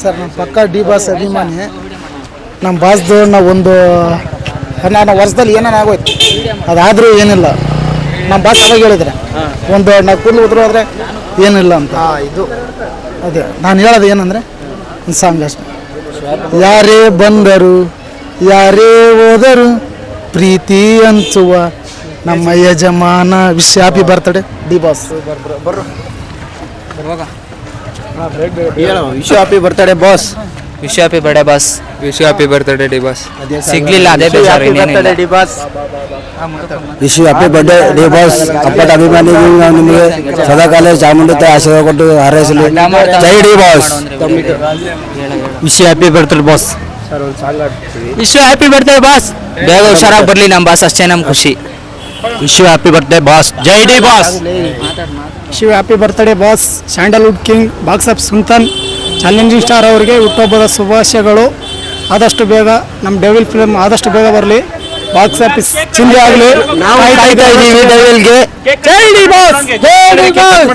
Sir ನಮ್ಮ ಪಕ್ಕ D boss ಅಭಿಮಾನಿ. ನಮ್ಮ ಬಾಸ್ದು ನಾವು ಒಂದು ಹನ್ನೆರಡು ವರ್ಷದಲ್ಲಿ ಏನೇನು ಆಗೋಯ್ತು. ಅದಾದರೂ ಏನಿಲ್ಲ. ನಮ್ಮ ಬಾಸ್ ಅವಾಗ ಹೇಳಿದ್ರೆ. ಒಂದು ನಾವು ಕೂದಲು ಉದ್ರು ಆದರೆ ಏನಿಲ್ಲ ಅಂತ. ಇದು. ಅದೇ. ನಾನು ಹೇಳೋದು ಏನಂದರೆ ಒಂದು ಸಾಂಗ್ ಅಷ್ಟೆ. ಯಾರೇ ಬಂದರು ಯಾರೇ ಹೋದರು ಪ್ರೀತಿ ಹಂಚುವ ನಮ್ಮ ಯಜಮಾನ. Wish happy birthday D boss. Wish happy birthday boss wish happy birthday boss wish happy birthday D boss ಸಿಗ್ಲಿಲ್ಲ ಅದೇ ಬೇಜಾರು ಇನ್ನೇನಿಲ್ಲ. Wish happy birthday D boss ಅಪ್ಪಟ ಅಭಿಮಾನಿಗಳು ನಾವು ನಿಮಗೆ ಸದಾಕಾಲ ಚಾಮುಂಡಿ ತಾಯಿ ಆಶೀರ್ವಾದ ಕೊಟ್ಟು ಹಾರೈಸಲಿ. Jai D boss wish happy birthday boss wish happy birthday boss ಬೇಗ ಹುಷಾರಾಗಿ ಬರಲಿ ನಮ್ಮ ಬಾಸ್ ಅಷ್ಟೇ ನಮ್ ಖುಷಿ. Wish happy birthday boss Jai D boss Shiva happy birthday boss sandalwood king box of sultan challenging star ಅವರಿಗೆ ಹುಟ್ಟುಹಬ್ಬದ ಶುಭಾಶಯಗಳು. ಆದಷ್ಟು ಬೇಗ ನಮ್ಮ ಡೆವಿಲ್ ಫಿಲ್ಮ್ ಆದಷ್ಟು ಬೇಗ ಬರಲಿ. ಬಾಕ್ಸ್ ಆಫೀಸ್ ಚಿಂದಿ ಆಗಲಿ. ನಾವು ಕಾಯ್ತಾ ಇದ್ದೀವಿ ಡೆವಿಲ್ಗೆ Jai D boss Jai D boss